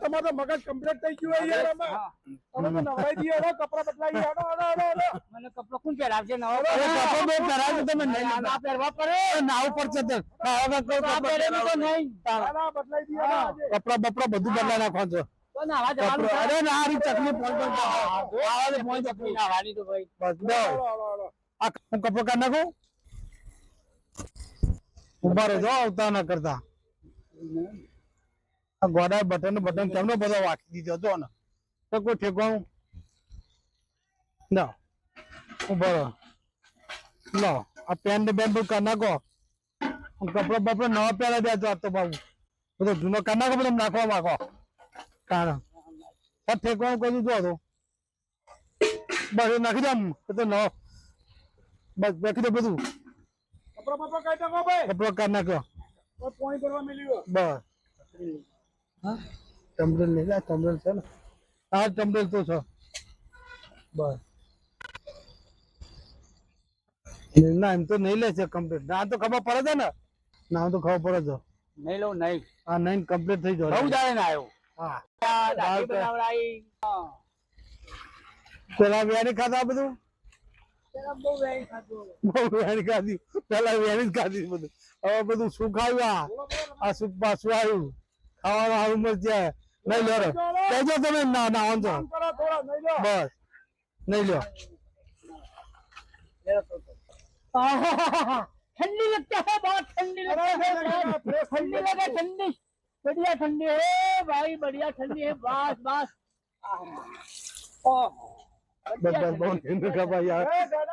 તમારો મગજ કમ્પ્લીટ થઈ ગયું યાર અમે તમે તો નવરાઈ દઈએ હેડો, કપડા બદલાઈ હેડો, હેડો, હેડો, હેડો. મને કપડો કોણ પહેરાવશે? નવો કપડો બહુ પહેરાવજો તમે નહીં ના પહેરવા પડે. ના ઉપર તે. હવે કપડાં તો નહીં. ના, ના, બદલાઈ દઈએ કપડા બપડા બધું બદલાઈ નાખવાનું છે. અરે ના રી ચકલી ફોન પર આવાજ ફોન. ચકલી નાવાની તો ભાઈ. બસ. આ હું કપડો કાઢી નાખું? ઊભા રહેજો આવતા ના કરતા. ગોડા બટન બટન કેમનો બધો વાંકી દીધો હતો ને. તો કોઈ ઠેકવાનું? ના. બરો લો આ પેન ને બેન બધું કરી નાખો. કપડો બપડો નવા પહેરા આ તો બાબુ બધો જૂનો કાઢી નાખો બધો નાખવા માંગો. કારણ. આ ઠેકવાનું કશું જો તો બસ નાખી દે તો નવો બસ નાખી દે બધું. કપડો બપડો કાઢી નાખો ભાઈ. કપડો કાઢી નાખ્યો. પોણી ભરવા મળ્યું. બસ. ટમ્બલ નહીં લે ટમ્બલ છે ને. આ ટમ્બલ તો છે. બસ. ના એમ તો નહીં લે છે કમ્પ્લીટ ના તો ખબર પડે છે ને? ના તો ખબર પડે છે. નહીં લઉં નહીં. હા નહીં કમ્પ્લીટ થઈ બહુ જાય ને ના આવ્યો. હા. આ. હા. પેલા વેણી ખાધા બધું? પેલા બહુ વેઈ ખાધું. બહુ વેણી ખાધી. પેલા વેણી જ ખાધી બધું. હવે બધું સુખ આવ્યું આ. આ સુખ પાછું આવ્યું. ખાવાનું સારું મજા નહીં લો રે કહેજો તમે ના ના વાંધો કામ કરો થોડા, નહીં લો. બસ નહીં લ્યો ठंडी लगता है बहुत ठंडी लगता है बहुत ठंडी लगे ठंडी बढ़िया ठंडी है भाई बढ़िया ठंडी है बस बस ओह, બસ बढ़िया બસ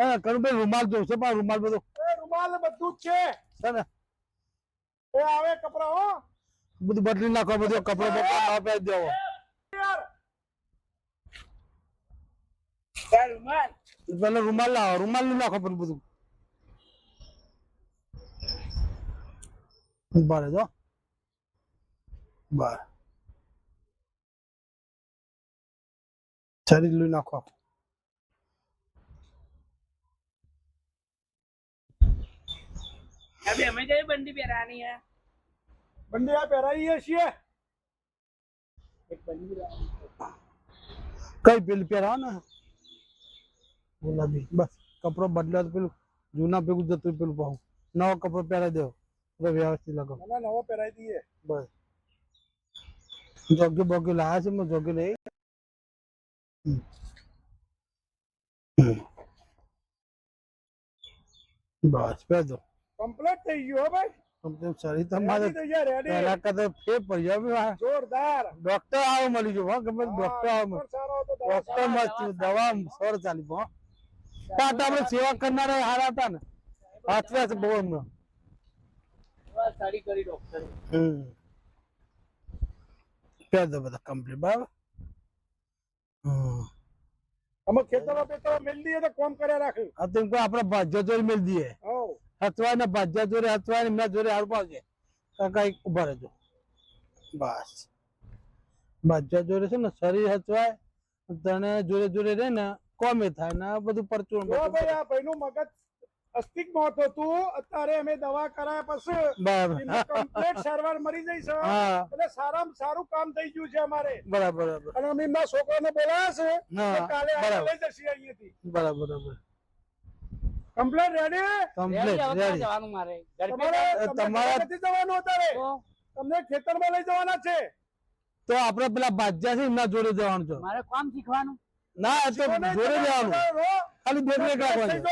હા કરુભાઈ રૂમાલ જોશે પણ રૂમાલ બધો. એ રૂમાલ બધું જ છે. છે ને? એ આવે કપડાં હો. બધું બદલી નાખો બધું કપડો બપડા ના પહેરી દેવો. યાર. પેલા રૂમાલ. લાવો રૂમાલનું નાખો પણ બધું. બારે જો બાર શરીર લઈ નાખો અબે અમે કઈ બંડી પહેરાની હે? બંડી આ પહેરાઈએ છીએ. એક બંડી કઈ બિલ પહેરાવ ને ગુલાબી. બસ કપડો બદલ્યો તો પેલું જૂના ભેગું જતું પેલું પાઉં નવો કપડો પહેરાવી દો તો વ્યવસ્થિત લાગો ના નવો પહેરાવી દઈએ. બસ. જોગ્યો બોગ્યો લાયા છે મેં જોગ્યો લઈ. બસ પહેર દો કમ્પ્લીટ થઈ ગયું હો ભાઈ. સેવા કરનારા અમે ખેતરો પેતરો તો કોમ કર્યા રાખ્યું હા તો આપણે ભાજ્યો તો દઈએ. હથવાય ને ભાજ્ય જોડે અથવા ને મેં જોડે હારું પાવજે ઊભા રહેજો. બસ. ભાજ્યા જોડે છે ને શરીર હચવાય તને જોડે જોડે રહે ને કોમે થાય ને બધું પરચુર ભાઈ આ ભાઈનું મગજ અસ્તિત્વમાં હતું અત્યારે અમે દવા કરાયા પછી બરાબર. સારવાર મરી જઈ છે એટલે સારામાં સારું કામ થઈ ગયું છે અમારે. બરાબર બરાબર. અને અમે છોકરાને બોલાયા છે કાલે લઈ જશે અહીંયાથી. બરાબર બરાબર. કમ્પ્લેટ રેડી કમ્પ્લેટ રેડી જવાનું મારે? તમારે નથી જવાનું લઈ જવાના છે? તો આપણે પેલા બાજ્યા છે એમના જોડે જવાનું છે. મારે કામ શીખવાનું? ના તો જોડે જવાનું. ખાલી દેખરેખ રાખવાની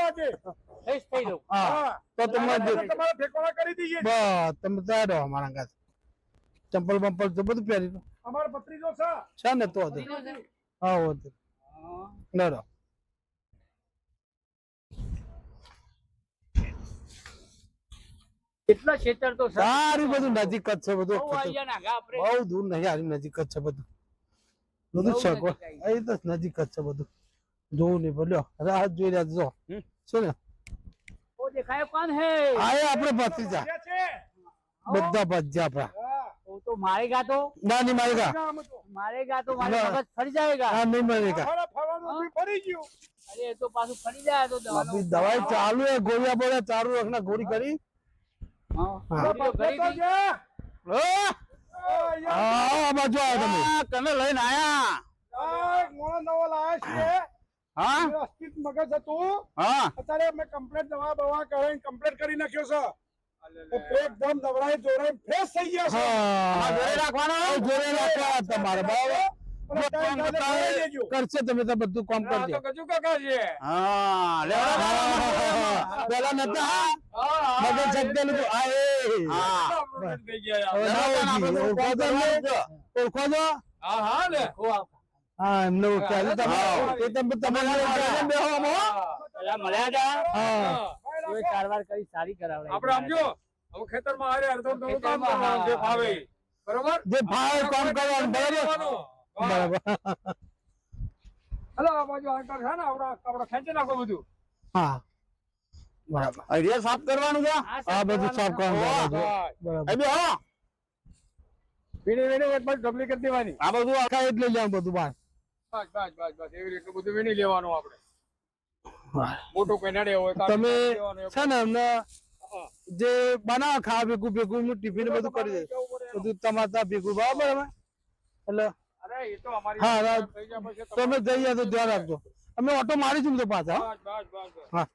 ચંપલ બંપલ તો બધું પહેરી અમારો પત્રીજો છે. છે ને તો હા હતો. કેટલા ક્ષેત્ર તો સારું બધું નજીક જ છે બધું. બહુ દૂર નહીં નજીક જ છે બધું. નજીક જ છે બધું. જોવું નહીં બોલ્યો રાહત જોઈ રહ્યા જો શું ને? દેખાય કોણ જા બધા ભજ્યા આપણા. મારે ફરી જાયગા હા નહીં મારેગા દવાઈ ચાલુ હે ગોળિયા બોળિયા ચાલુ રખના ગોળી કરી. તમે. લઈને આયા. આ એક મોણો નવો લાયા છીએ હા. એનું મગજ હતું. હા. અત્યારે અમે કમ્પ્લીટ દવા બવા કરીને કમ્પ્લીટ કરી નાખ્યો છે. એકદમ નવરાઈ જોરાઈ ફ્રેશ થઈ ગયા છે. હા. જોડે રાખવાનો આ રાખવા તમારે બરાબર. કરશે તમે તો બધું કામ કરજો. હા. કાકા પેલા નતા મગજ શબ્દેલું તો આ એ. હા. હવે ના ઓળખી. ઓળખો? ઓળખો હા એમને ઓળખ્યા. તમે એ તમે તમને ઓળખ્યા છે બેહવામાં, મળ્યા હતા હા? કોઈ કારવાર કરી સારી કરાવડે આપણે સમજો હવે ખેતરમાં આરે અડધમ થોડું કામ કરવાનું જે ફાવે બરોબર? જે ભાવે કામ કરવાનું બરોબર. હા. બરાબર. હાલો, આ બાજુ આંકર છે ને આપણે આપડે ખેંચી નાખો બધું. હા. બરાબર. અહીંયા સાફ કરવાનું છે? આ બધું સાફ કરવાનું બરાબર. હા. વીણી વીણી એક બાજુ ઢગલી કરી દેવાની. આ બધું આખા એટલે જાણ બધું બહાર બસ બસ બસ બસ. એવી રીતે બધું વીણી લેવાનું આપણે. મોટું કોઈ નડે હોય તમે છે ને એમને જે બનાવ ખા ભેગું ભેગું નું ટિફિન બધું કરી દે. બધું તમારા ભેગું. બરાબર હવે? એટલે અરે એ તો અમારી હા, તમે જઈએ તો ધ્યાન રાખજો. અમે ઓટો મારીશું તો પાછા હો.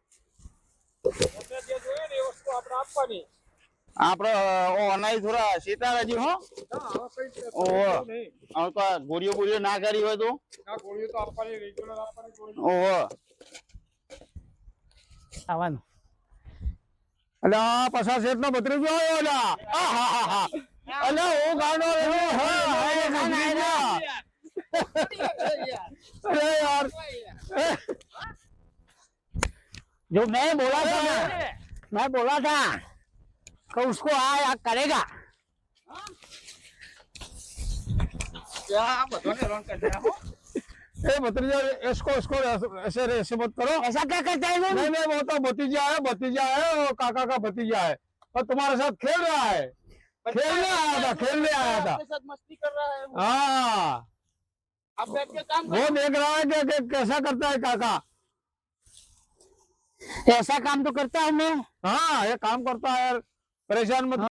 આપવાની આપણે થોડા સીતા હજી હો ઓહો. હવે તો ગોળીઓ ગોળીઓ ના કરી હોય તો ગોળીઓ તો આપવાની રેગ્યુલર આપવાની ઓહો આવવાનું અલે આ પસાર શેઠ નો ભત્રીજો આવ્યો અલ્યા. આ હા હા હા અલ્યા હું ગાંડો રહ્યો. હા, હા, એ ભત્રીજો. અરે યાર जो मैं बोला था ना मैं बोला था कि उसको आया करेगा। ए भतीजा इसको इसको ऐसे ऐसे मत करो। ऐसा क्या करता है नहीं मैं बोलता तो भतीजा है भतीजा है और काका का भतीजा है। और तुम्हारे साथ खेल रहा है। खेलने आया था खेलने आया था। हाँ वो। देख रहा है कि कैसा करता है काका। ऐसा काम तो करता है मैं हाँ ये काम करता है यार परेशान मत